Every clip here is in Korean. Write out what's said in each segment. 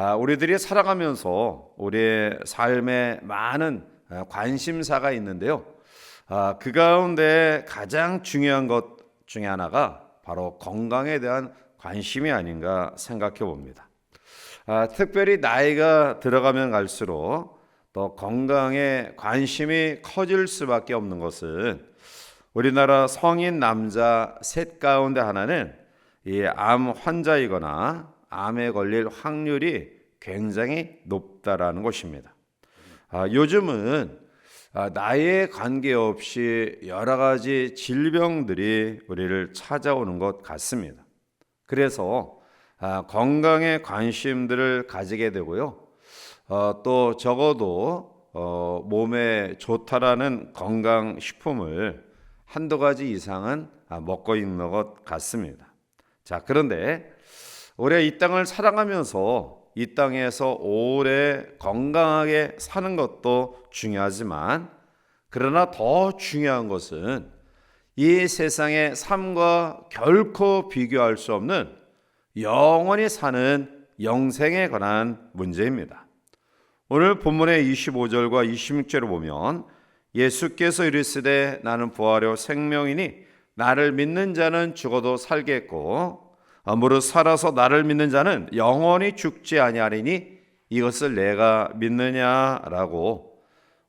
아, 우리들이 살아가면서 우리의 삶에 많은 아, 관심사가 있는데요. 아, 그 가운데 가장 중요한 것 중에 하나가 바로 건강에 대한 관심이 아닌가 생각해 봅니다. 아, 특별히 나이가 들어가면 갈수록 또 건강에 관심이 커질 수밖에 없는 것은 우리나라 성인 남자 셋 가운데 하나는 이 암 환자이거나 암에 걸릴 확률이 굉장히 높다라는 것입니다. 아, 요즘은 아, 나이에 관계없이 여러 가지 질병들이 우리를 찾아오는 것 같습니다. 그래서 아, 건강에 관심들을 가지게 되고요. 어, 또 적어도 어, 몸에 좋다라는 건강 식품을 한두 가지 이상은 아, 먹고 있는 것 같습니다. 자, 그런데 우리가 이 땅을 살아가면서 이 땅에서 오래 건강하게 사는 것도 중요하지만 그러나 더 중요한 것은 이 세상의 삶과 결코 비교할 수 없는 영원히 사는 영생에 관한 문제입니다. 오늘 본문의 25절과 26절을 보면 예수께서 이르시되 나는 부활요 생명이니 나를 믿는 자는 죽어도 살겠고 무릇 살아서 나를 믿는 자는 영원히 죽지 아니하리니 이것을 내가 믿느냐라고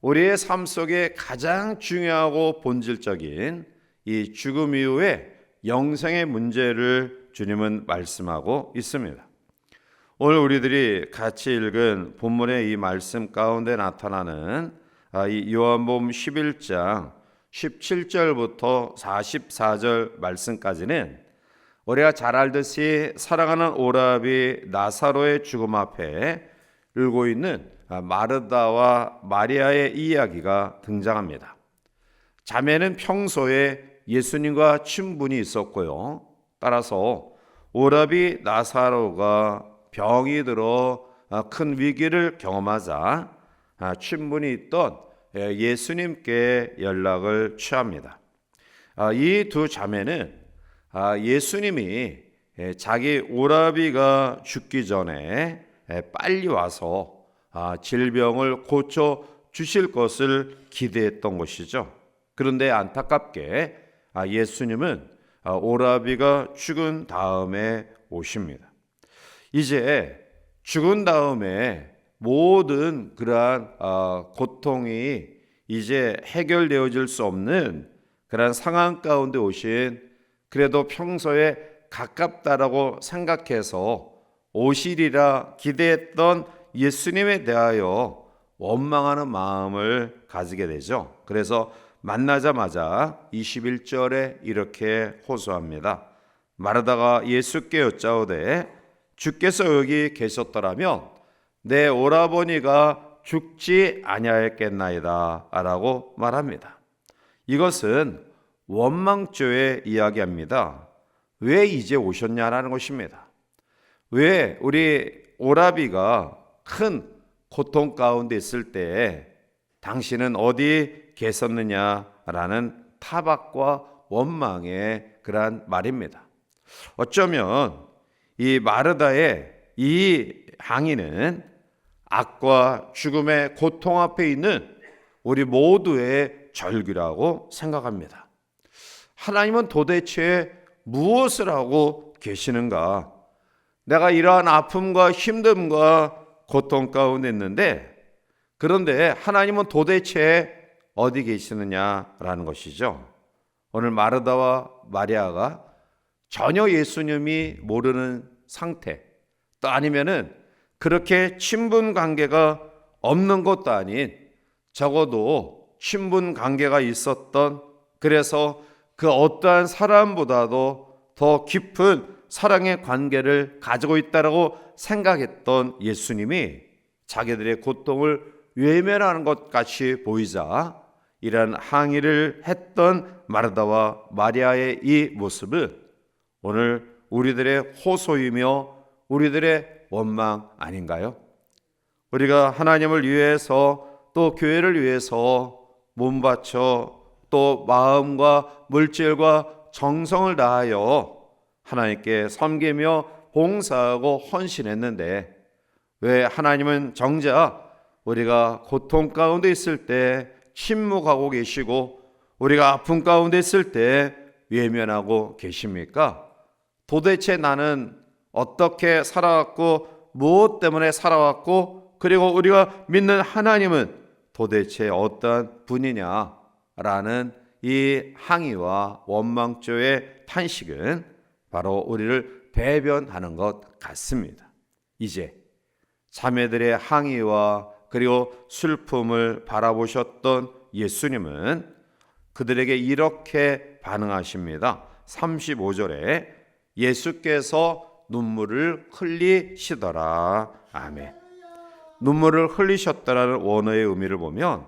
우리의 삶 속에 가장 중요하고 본질적인 이 죽음 이후의 영생의 문제를 주님은 말씀하고 있습니다. 오늘 우리들이 같이 읽은 본문의 이 말씀 가운데 나타나는 아, 이 요한복음 11장 17절부터 44절 말씀까지는 우리가 잘 알듯이 사랑하는 오라비 나사로의 죽음 앞에 울고 있는 마르다와 마리아의 이야기가 등장합니다. 자매는 평소에 예수님과 친분이 있었고요. 따라서 오라비 나사로가 병이 들어 큰 위기를 경험하자 친분이 있던 예수님께 연락을 취합니다. 이 두 자매는 아, 예수님이 자기 오라비가 죽기 전에 빨리 와서 아, 질병을 고쳐 주실 것을 기대했던 것이죠. 그런데 안타깝게 아, 예수님은 오라비가 죽은 다음에 오십니다. 이제 죽은 다음에 모든 그러한 고통이 이제 해결되어질 수 없는 그러한 상황 가운데 오신 그래도 평소에 가깝다라고 생각해서 오시리라 기대했던 예수님에 대하여 원망하는 마음을 가지게 되죠. 그래서 만나자마자 21절에 이렇게 호소합니다. 마르다가 예수께 여짜오되 주께서 여기 계셨더라면 내 오라버니가 죽지 아니하였겠나이다라고 말합니다. 이것은 원망죄의 이야기합니다. 왜 이제 오셨냐라는 것입니다. 왜 우리 오라비가 큰 고통 가운데 있을 때 당신은 어디 계셨느냐라는 타박과 원망의 그러한 말입니다. 어쩌면 이 마르다의 이 항의는 악과 죽음의 고통 앞에 있는 우리 모두의 절규라고 생각합니다. 하나님은 도대체 무엇을 하고 계시는가? 내가 이러한 아픔과 힘듦과 고통 가운데 있는데 그런데 하나님은 도대체 어디 계시느냐라는 것이죠. 오늘 마르다와 마리아가 전혀 예수님이 모르는 상태 또 아니면은 그렇게 친분 관계가 없는 것도 아닌 적어도 친분 관계가 있었던 그래서 그 어떠한 사람보다도 더 깊은 사랑의 관계를 가지고 있다라고 생각했던 예수님이 자기들의 고통을 외면하는 것 같이 보이자 이런 항의를 했던 마르다와 마리아의 이 모습은 오늘 우리들의 호소이며 우리들의 원망 아닌가요? 우리가 하나님을 위해서 또 교회를 위해서 몸 바쳐 또 마음과 물질과 정성을 다하여 하나님께 섬기며 봉사하고 헌신했는데 왜 하나님은 정작 우리가 고통 가운데 있을 때 침묵하고 계시고 우리가 아픔 가운데 있을 때 외면하고 계십니까? 도대체 나는 어떻게 살아왔고 무엇 때문에 살아왔고 그리고 우리가 믿는 하나님은 도대체 어떤 분이냐 라는 이 항의와 원망조의 탄식은 바로 우리를 배변하는 것 같습니다. 이제 자매들의 항의와 그리고 슬픔을 바라보셨던 예수님은 그들에게 이렇게 반응하십니다. 35절에 예수께서 눈물을 흘리시더라. 아멘. 눈물을 흘리셨다라는 원어의 의미를 보면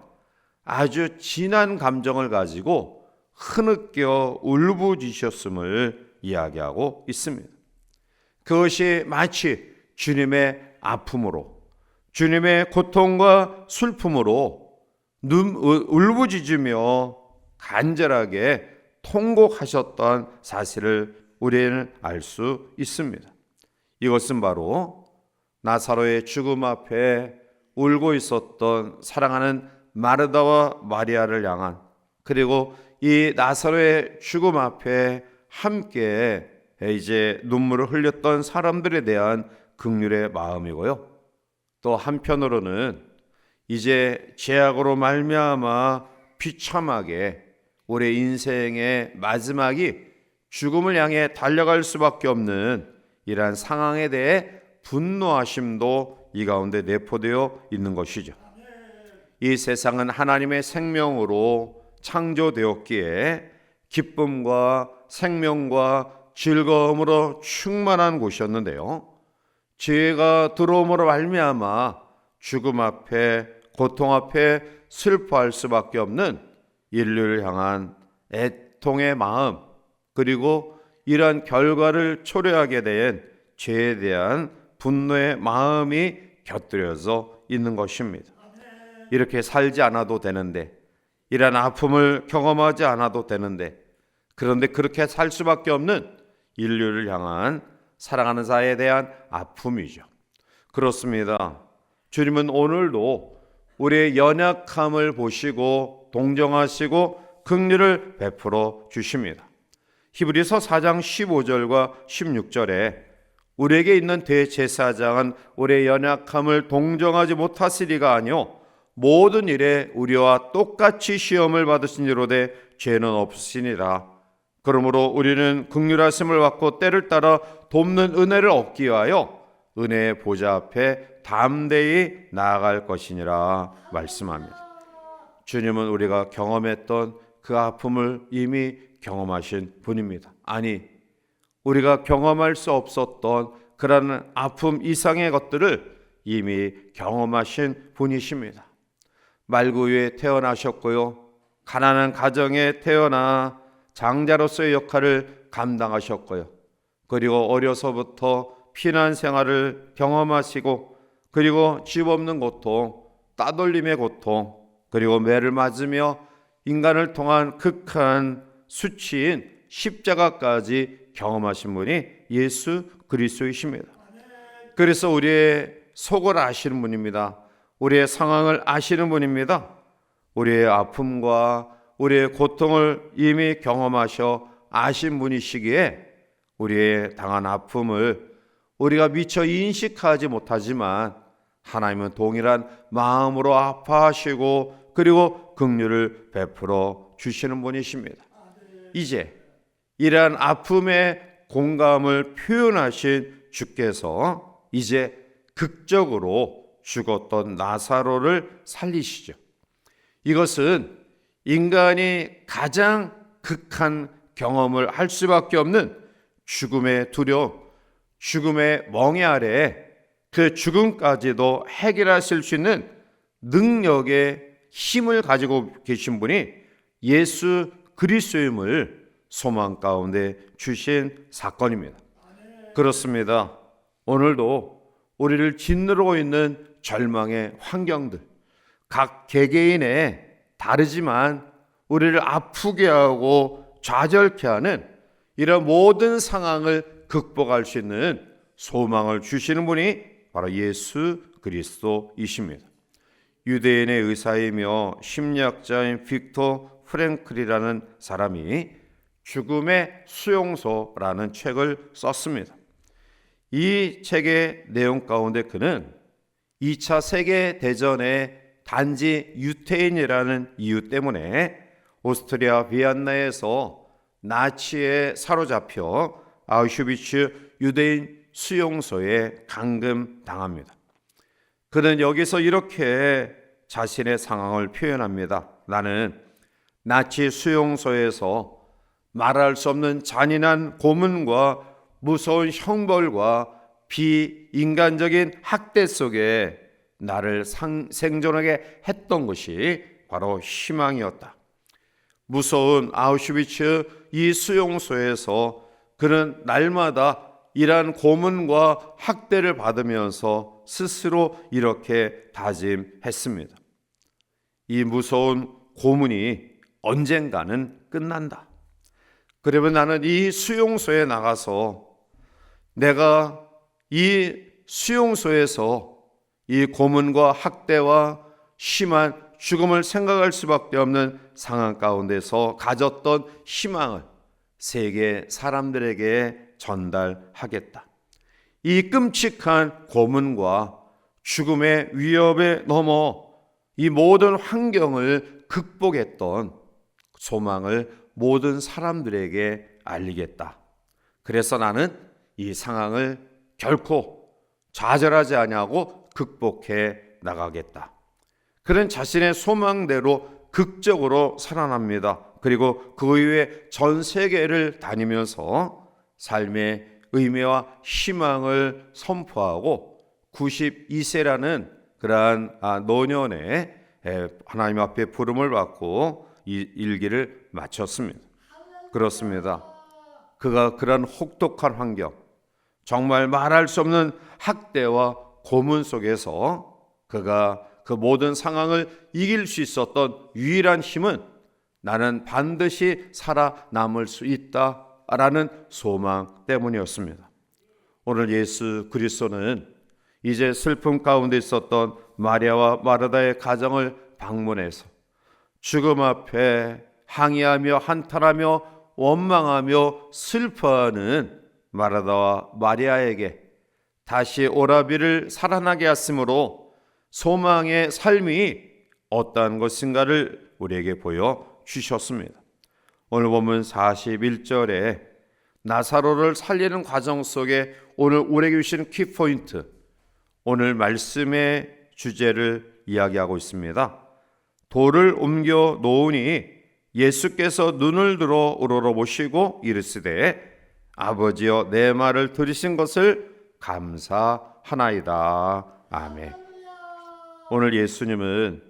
아주 진한 감정을 가지고 흐느껴 울부짖으셨음을 이야기하고 있습니다. 그것이 마치 주님의 아픔으로 주님의 고통과 슬픔으로 눈 울부짖으며 간절하게 통곡하셨던 사실을 우리는 알 수 있습니다. 이것은 바로 나사로의 죽음 앞에 울고 있었던 사랑하는 마르다와 마리아를 향한 그리고 이 나사로의 죽음 앞에 함께 이제 눈물을 흘렸던 사람들에 대한 극률의 마음이고요. 또 한편으로는 이제 죄악으로 말미암아 비참하게 우리 인생의 마지막이 죽음을 향해 달려갈 수밖에 없는 이러한 상황에 대해 분노하심도 이 가운데 내포되어 있는 것이죠. 이 세상은 하나님의 생명으로 창조되었기에 기쁨과 생명과 즐거움으로 충만한 곳이었는데요. 죄가 들어옴으로 말미암아 죽음 앞에 고통 앞에 슬퍼할 수밖에 없는 인류를 향한 애통의 마음 그리고 이러한 결과를 초래하게 된 죄에 대한 분노의 마음이 곁들여져 있는 것입니다. 이렇게 살지 않아도 되는데 이러한 아픔을 경험하지 않아도 되는데 그런데 그렇게 살 수밖에 없는 인류를 향한 사랑하는 자에 대한 아픔이죠. 그렇습니다. 주님은 오늘도 우리의 연약함을 보시고 동정하시고 긍휼을 베풀어 주십니다. 히브리서 4장 15절과 16절에 우리에게 있는 대제사장은 우리의 연약함을 동정하지 못하시리가 아니요 모든 일에 우리와 똑같이 시험을 받으신 이로되 죄는 없으니라. 그러므로 우리는 극률하심을 받고 때를 따라 돕는 은혜를 얻기 위하여 은혜의 보좌 앞에 담대히 나아갈 것이니라 말씀합니다. 주님은 우리가 경험했던 그 아픔을 이미 경험하신 분입니다. 아니, 우리가 경험할 수 없었던 그러한 아픔 이상의 것들을 이미 경험하신 분이십니다. 말구유에 태어나셨고요. 가난한 가정에 태어나 장자로서의 역할을 감당하셨고요. 그리고 어려서부터 피난 생활을 경험하시고 그리고 집 없는 고통, 따돌림의 고통, 그리고 매를 맞으며 인간을 통한 극한 수치인 십자가까지 경험하신 분이 예수 그리스도이십니다. 그래서 우리의 속을 아시는 분입니다. 우리의 상황을 아시는 분입니다. 우리의 아픔과 우리의 고통을 이미 경험하셔 아신 분이시기에 우리의 당한 아픔을 우리가 미처 인식하지 못하지만 하나님은 동일한 마음으로 아파하시고 그리고 긍휼을 베풀어 주시는 분이십니다. 이제 이러한 아픔의 공감을 표현하신 주께서 이제 극적으로 죽었던 나사로를 살리시죠. 이것은 인간이 가장 극한 경험을 할 수밖에 없는 죽음의 두려움, 죽음의 멍에 아래 그 죽음까지도 해결하실 수 있는 능력의 힘을 가지고 계신 분이 예수 그리스도임을 소망 가운데 주신 사건입니다. 그렇습니다. 오늘도 우리를 짓누르고 있는 절망의 환경들, 각 개개인의 다르지만 우리를 아프게 하고 좌절케 하는 이런 모든 상황을 극복할 수 있는 소망을 주시는 분이 바로 예수 그리스도이십니다. 유대인의 의사이며 심리학자인 빅토 프랭클이라는 사람이 죽음의 수용소라는 책을 썼습니다. 이 책의 내용 가운데 그는 2차 세계 대전의 단지 유태인이라는 이유 때문에 오스트리아 비안나에서 나치에 사로잡혀 아우슈비츠 유대인 수용소에 감금 당합니다. 그는 여기서 이렇게 자신의 상황을 표현합니다. 나는 나치 수용소에서 말할 수 없는 잔인한 고문과 무서운 형벌과 비인간적인 학대 속에 나를 상, 생존하게 했던 것이 바로 희망이었다. 무서운 아우슈비츠 이 수용소에서 그는 날마다 이러한 고문과 학대를 받으면서 스스로 이렇게 다짐했습니다. 이 무서운 고문이 언젠가는 끝난다. 그러면 나는 이 수용소에 나가서 내가 이 수용소에서 이 고문과 학대와 심한 죽음을 생각할 수밖에 없는 상황 가운데서 가졌던 희망을 세계 사람들에게 전달하겠다. 이 끔찍한 고문과 죽음의 위협에 넘어 이 모든 환경을 극복했던 소망을 모든 사람들에게 알리겠다. 그래서 나는 이 상황을 결코 좌절하지 아니하고 극복해 나가겠다. 그런 자신의 소망대로 극적으로 살아납니다. 그리고 그 이후에 전 세계를 다니면서 삶의 의미와 희망을 선포하고 92세라는 그러한 아, 노년에 하나님 앞에 부름을 받고 이 일기를 마쳤습니다. 그렇습니다. 그가 그런 혹독한 환경, 정말 말할 수 없는 학대와 고문 속에서 그가 그 모든 상황을 이길 수 있었던 유일한 힘은 나는 반드시 살아남을 수 있다 라는 소망 때문이었습니다. 오늘 예수 그리스도는 이제 슬픔 가운데 있었던 마리아와 마르다의 가정을 방문해서 죽음 앞에 항의하며 한탄하며 원망하며 슬퍼하는 마르다와 마리아에게 다시 오라비를 살아나게 하심으로 소망의 삶이 어떠한 것인가를 우리에게 보여 주셨습니다. 오늘 보면 41절에 나사로를 살리는 과정 속에 오늘 우리에게 주신 키포인트 오늘 말씀의 주제를 이야기하고 있습니다. 돌을 옮겨 놓으니 예수께서 눈을 들어 우러러 보시고 이르시되 아버지여 내 말을 들으신 것을 감사하나이다. 아멘. 오늘 예수님은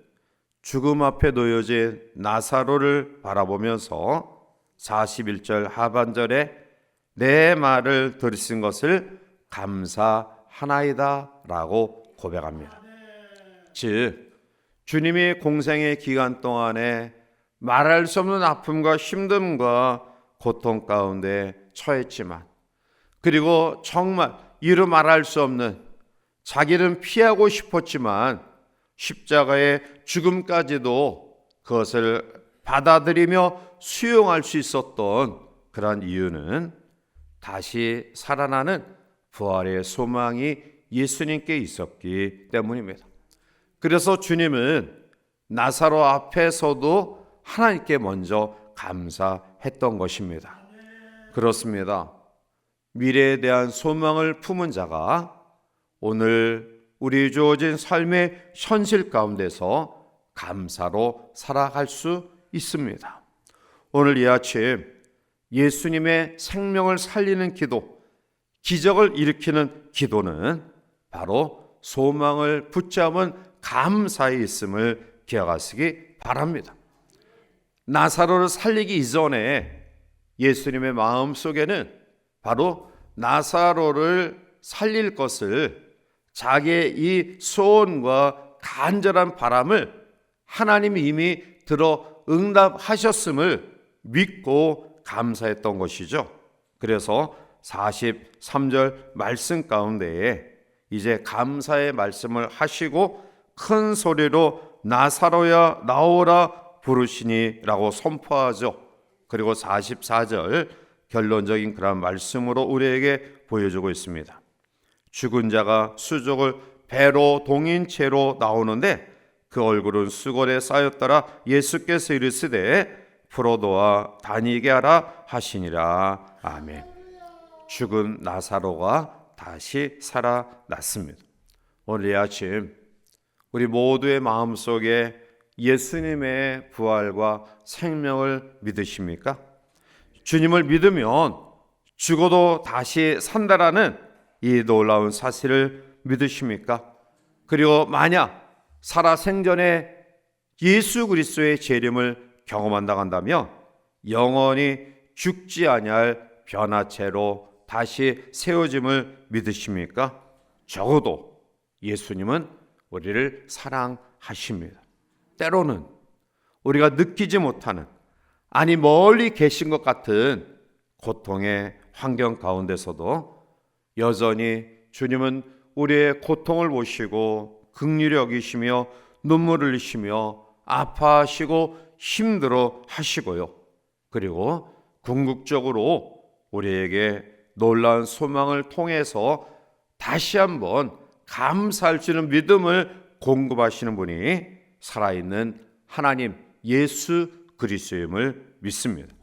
죽음 앞에 놓여진 나사로를 바라보면서 41절 하반절에 내 말을 들으신 것을 감사하나이다 라고 고백합니다. 즉 주님이 공생의 기간 동안에 말할 수 없는 아픔과 힘듦과 고통 가운데 처했지만 그리고 정말 이루 말할 수 없는 자기는 피하고 싶었지만 십자가의 죽음까지도 그것을 받아들이며 수용할 수 있었던 그러한 이유는 다시 살아나는 부활의 소망이 예수님께 있었기 때문입니다. 그래서 주님은 나사로 앞에서도 하나님께 먼저 감사했던 것입니다. 그렇습니다. 미래에 대한 소망을 품은 자가 오늘 우리 주어진 삶의 현실 가운데서 감사로 살아갈 수 있습니다. 오늘 이 아침 예수님의 생명을 살리는 기도, 기적을 일으키는 기도는 바로 소망을 붙잡은 감사의 있음을 기억하시기 바랍니다. 나사로를 살리기 이전에 예수님의 마음 속에는 바로 나사로를 살릴 것을 자기의 이 소원과 간절한 바람을 하나님이 이미 들어 응답하셨음을 믿고 감사했던 것이죠. 그래서 43절 말씀 가운데에 이제 감사의 말씀을 하시고 큰 소리로 나사로야 나오라 부르시니라고 선포하죠. 그리고 44절 결론적인 그런 말씀으로 우리에게 보여주고 있습니다. 죽은 자가 수족을 배로 동인 채로 나오는데 그 얼굴은 수골에 쌓였더라 예수께서 이르시되 풀어도와 다니게 하라 하시니라 아멘. 죽은 나사로가 다시 살아났습니다. 오늘 이 아침 우리 모두의 마음 속에 예수님의 부활과 생명을 믿으십니까? 주님을 믿으면 죽어도 다시 산다라는 이 놀라운 사실을 믿으십니까? 그리고 만약 살아 생전에 예수 그리스도의 재림을 경험한다 한다면 영원히 죽지 아니할 변화체로 다시 세워짐을 믿으십니까? 적어도 예수님은 우리를 사랑하십니다. 때로는 우리가 느끼지 못하는 아니 멀리 계신 것 같은 고통의 환경 가운데서도 여전히 주님은 우리의 고통을 보시고 극률히 여기시며 눈물을 흘리시며 아파하시고 힘들어 하시고요. 그리고 궁극적으로 우리에게 놀라운 소망을 통해서 다시 한번 감사할 수 있는 믿음을 공급하시는 분이 살아있는 하나님 예수 그리스도임을 믿습니다.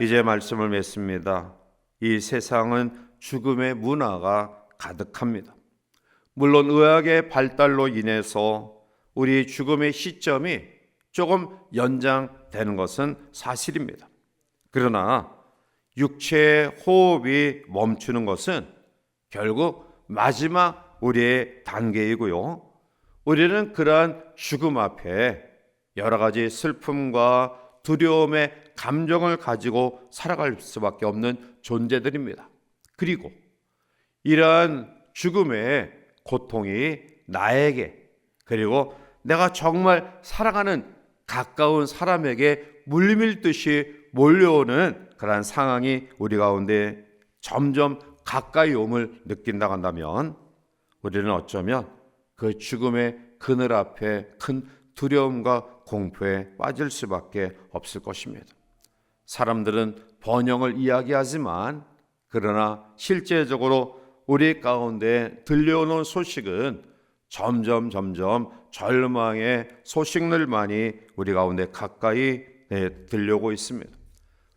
이제 말씀을 맺습니다. 이 세상은 죽음의 문화가 가득합니다. 물론 의학의 발달로 인해서 우리 죽음의 시점이 조금 연장되는 것은 사실입니다. 그러나 육체의 호흡이 멈추는 것은 결국 마지막 우리의 단계이고요. 우리는 그러한 죽음 앞에 여러 가지 슬픔과 두려움의 감정을 가지고 살아갈 수밖에 없는 존재들입니다. 그리고 이러한 죽음의 고통이 나에게 그리고 내가 정말 살아가는 가까운 사람에게 물밀듯이 몰려오는 그러한 상황이 우리 가운데 점점 가까이 옴을 느낀다 한다면 우리는 어쩌면 그 죽음의 그늘 앞에 큰 두려움과 공포에 빠질 수밖에 없을 것입니다. 사람들은 번영을 이야기하지만 그러나 실제적으로 우리 가운데 들려오는 소식은 점점 점점 절망의 소식들만이 우리 가운데 가까이 들려오고 있습니다.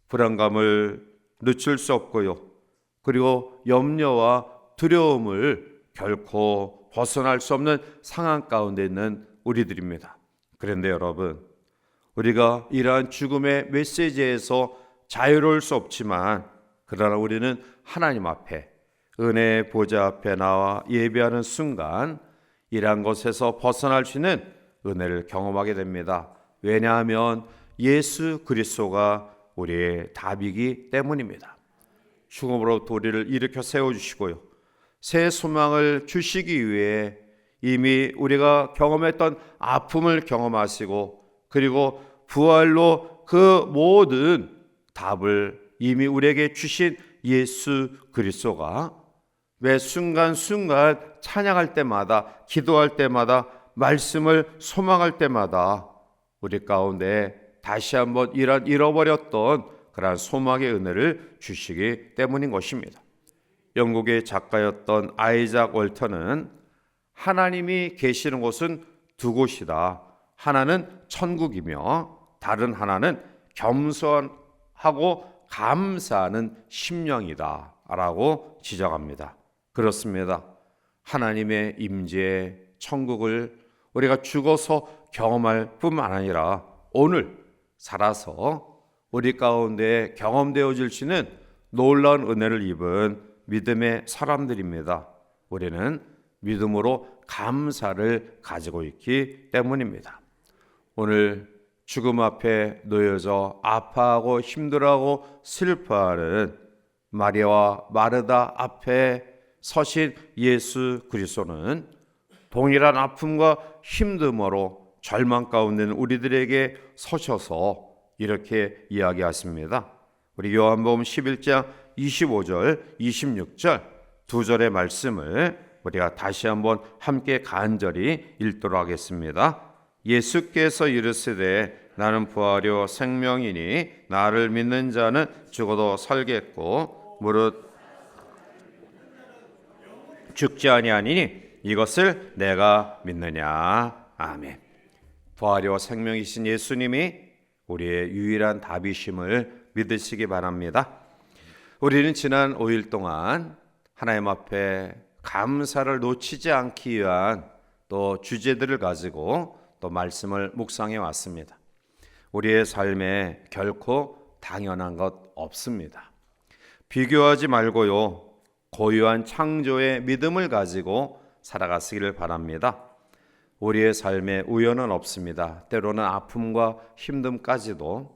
불안감을 늦출 수 없고요. 그리고 염려와 두려움을 결코 벗어날 수 없는 상황 가운데 있는 우리들입니다. 그런데 여러분, 우리가 이러한 죽음의 메시지에서 자유로울 수 없지만 그러나 우리는 하나님 앞에 은혜의 보좌 앞에 나와 예배하는 순간 이러한 것에서 벗어날 수 있는 은혜를 경험하게 됩니다. 왜냐하면 예수 그리스도가 우리의 답이기 때문입니다. 죽음으로부터 우리를 일으켜 세워주시고요. 새 소망을 주시기 위해 이미 우리가 경험했던 아픔을 경험하시고 그리고 부활로 그 모든 답을 이미 우리에게 주신 예수 그리스도가 매 순간순간 찬양할 때마다 기도할 때마다 말씀을 소망할 때마다 우리 가운데 다시 한번 이런 잃어버렸던 그러한 소망의 은혜를 주시기 때문인 것입니다. 영국의 작가였던 아이작 월터는 하나님이 계시는 곳은 두 곳이다. 하나는 천국이며 다른 하나는 겸손하고 감사하는 심령이다. 라고 지적합니다. 그렇습니다. 하나님의 임재 천국을 우리가 죽어서 경험할 뿐만 아니라 오늘 살아서 우리 가운데 경험되어질 수 있는 놀라운 은혜를 입은 믿음의 사람들입니다. 우리는 믿음으로 감사를 가지고 있기 때문입니다. 오늘 죽음 앞에 놓여져 아파하고 힘들어하고 슬퍼하는 마리아와 마르다 앞에 서신 예수 그리스도는 동일한 아픔과 힘듦으로 절망 가운데 우리들에게 서셔서 이렇게 이야기하십니다. 우리 요한복음 11장 25절, 26절 두 절의 말씀을 우리가 다시 한번 함께 간절히 읽도록 하겠습니다. 예수께서 이르시되 나는 부활요 생명이니 나를 믿는 자는 죽어도 살겠고 무릇 죽지 아니하니니 이것을 내가 믿느냐 아멘. 부활요 생명이신 예수님이 우리의 유일한 답이심을 믿으시기 바랍니다. 우리는 지난 5일 동안 하나님 앞에 감사를 놓치지 않기 위한 또 주제들을 가지고 또 말씀을 묵상해 왔습니다. 우리의 삶에 결코 당연한 것 없습니다. 비교하지 말고요. 고유한 창조의 믿음을 가지고 살아가시기를 바랍니다. 우리의 삶에 우연은 없습니다. 때로는 아픔과 힘듦까지도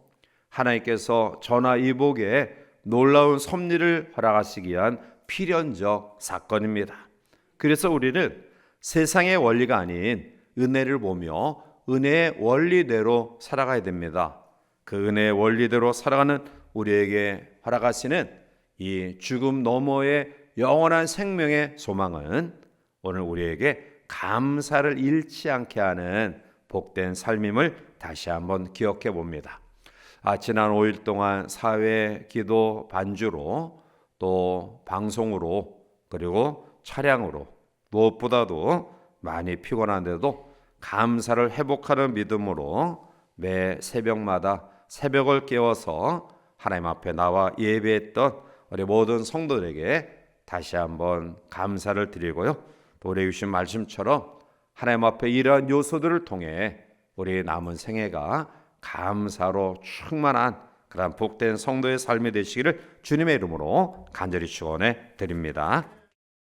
하나님께서 전화 이복에 놀라운 섭리를 허락하시기 위한 필연적 사건입니다. 그래서 우리는 세상의 원리가 아닌 은혜를 보며 은혜의 원리대로 살아가야 됩니다. 그 은혜의 원리대로 살아가는 우리에게 허락하시는 이 죽음 너머의 영원한 생명의 소망은 오늘 우리에게 감사를 잃지 않게 하는 복된 삶임을 다시 한번 기억해 봅니다. 아, 지난 5일 동안 사회 기도 반주로 또 방송으로 그리고 차량으로 무엇보다도 많이 피곤한데도 감사를 회복하는 믿음으로 매 새벽마다 새벽을 깨워서 하나님 앞에 나와 예배했던 우리 모든 성도들에게 다시 한번 감사를 드리고요. 또 우리 주신 말씀처럼 하나님 앞에 이러한 요소들을 통해 우리 남은 생애가 감사로 충만한 그런 복된 성도의 삶이 되시기를 주님의 이름으로 간절히 축원해 드립니다.